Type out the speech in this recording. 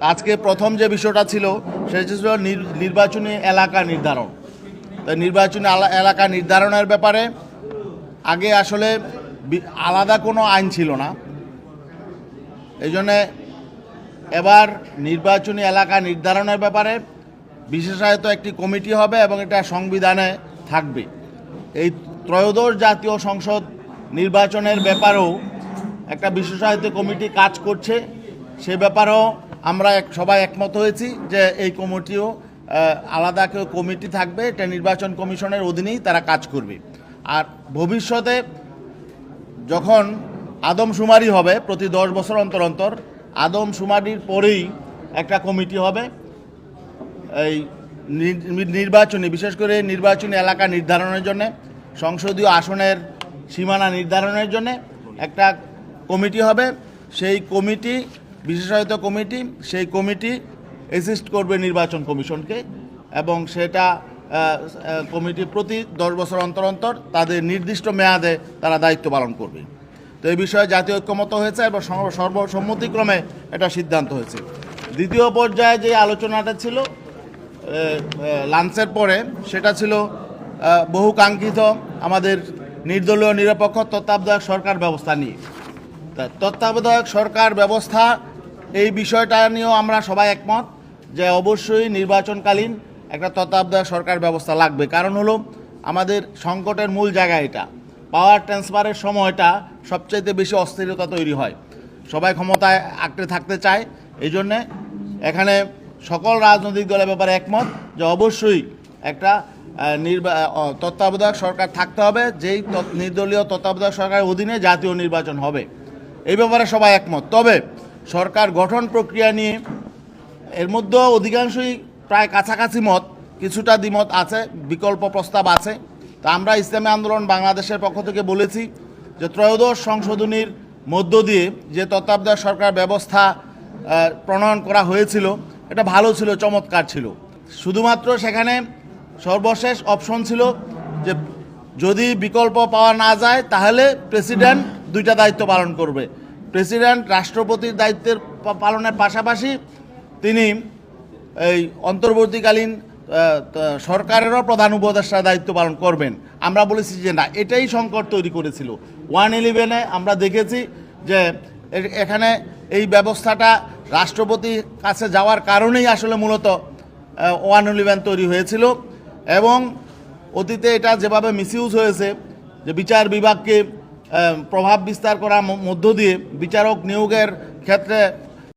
আজকে প্রথম যে বিষয়টা ছিল, সেটা ছিল নির- নির্বাচনী এলাকা নির্ধারণ। তো নির্বাচনী এলাকা নির্ধারণের ব্যাপারে আগে আসলে আলাদা কোনো আইন ছিল না। এই জন্যে এবার নির্বাচনী এলাকা নির্ধারণের ব্যাপারে বিশেষায়িত একটি কমিটি হবে এবং এটা সংবিধানে থাকবে। এই ত্রয়োদশ জাতীয় সংসদ নির্বাচনের ব্যাপারেও একটা বিশেষায়িত কমিটি কাজ করছে। সে ব্যাপারেও আমরা এক সবাই একমত হয়েছি যে এই কমিটিও আলাদা কেউ কমিটি থাকবে, এটা নির্বাচন কমিশনের অধীনেই তারা কাজ করবে। আর ভবিষ্যতে যখন আদমশুমারি হবে, প্রতি দশ বছর অন্তর অন্তর আদমশুমারির পরেই একটা কমিটি হবে, এই নির্বাচনী, বিশেষ করে নির্বাচনী এলাকা নির্ধারণের জন্য, সংসদীয় আসনের সীমানা নির্ধারণের জন্য একটা কমিটি হবে। সেই কমিটি বিশেষায়িত কমিটি, সেই কমিটি অ্যাসিস্ট করবে নির্বাচন কমিশনকে এবং সেটা কমিটি প্রতি দশ বছর অন্তর অন্তর তাদের নির্দিষ্ট মেয়াদে তারা দায়িত্ব পালন করবে। তো এই বিষয়ে জাতীয় ঐক্যমত হয়েছে এবং সর্ব- সর্বসম্মতিক্রমে এটা সিদ্ধান্ত হয়েছে। দ্বিতীয় পর্যায়ে যে আলোচনাটা ছিল লাঞ্চের পরে সেটা ছিল বহু কাঙ্ক্ষিত আমাদের নির্দলীয় নিরপেক্ষ তত্ত্বাবধায়ক সরকার ব্যবস্থা নিয়ে। তত্ত্বাবধায়ক সরকার ব্যবস্থা এই বিষয়টা নিয়েও আমরা সবাই একমত যে অবশ্যই নির্বাচনকালীন একটা তত্ত্বাবধায়ক সরকার ব্যবস্থা লাগবে। কারণ হলো, আমাদের সংকটের মূল জায়গা এটা। পাওয়ার ট্রান্সফারের সময়টা সবচাইতে বেশি অস্থিরতা তৈরি হয়। সবাই ক্ষমতায় আঁকড়ে থাকতে চায়। এই জন্যে এখানে সকল রাজনৈতিক দলের ব্যাপারে একমত যে অবশ্যই একটা নির্বা তত্ত্বাবধায়ক সরকার থাকতে হবে। যেই নির্দলীয় তত্ত্বাবধায়ক সরকারের অধীনে জাতীয় নির্বাচন হবে। এই ব্যাপারে সবাই একমত। তবে সরকার গঠন প্রক্রিয়া নিয়ে, এর মধ্যে অধিকাংশই প্রায় কাছাকাছি মত, কিছুটা দ্বিমত আছে, বিকল্প প্রস্তাব আছে। তা আমরা ইসলামী আন্দোলন বাংলাদেশের পক্ষ থেকে বলেছি যে ত্রয়োদশ সংশোধনীর মধ্য দিয়ে যে তত্ত্বাবধায়ক সরকার ব্যবস্থা প্রণয়ন করা হয়েছিল, এটা ভালো ছিল, চমৎকার ছিল। শুধুমাত্র সেখানে সর্বশেষ অপশন ছিল যে যদি বিকল্প পাওয়া না যায়, তাহলে প্রেসিডেন্ট দুইটা দায়িত্ব পালন করবে। প্রেসিডেন্ট, রাষ্ট্রপতির দায়িত্বের পালনের পাশাপাশি তিনি এই অন্তর্বর্তীকালীন সরকারেরও প্রধান উপদেষ্টার দায়িত্ব পালন করবেন। আমরা বলেছি যে না, এটাই সংকট তৈরি করেছিল। ওয়ান ইলেভেনে আমরা দেখেছি যে এখানে এই ব্যবস্থাটা রাষ্ট্রপতির কাছে যাওয়ার কারণেই আসলে মূলত ওয়ান ইলেভেন তৈরি হয়েছিল এবং অতীতে এটা যেভাবে মিসইউজ হয়েছে, যে বিচার বিভাগকে প্রভাব বিস্তার করার মধ্য দিয়ে বিচারক নিয়োগের ক্ষেত্রে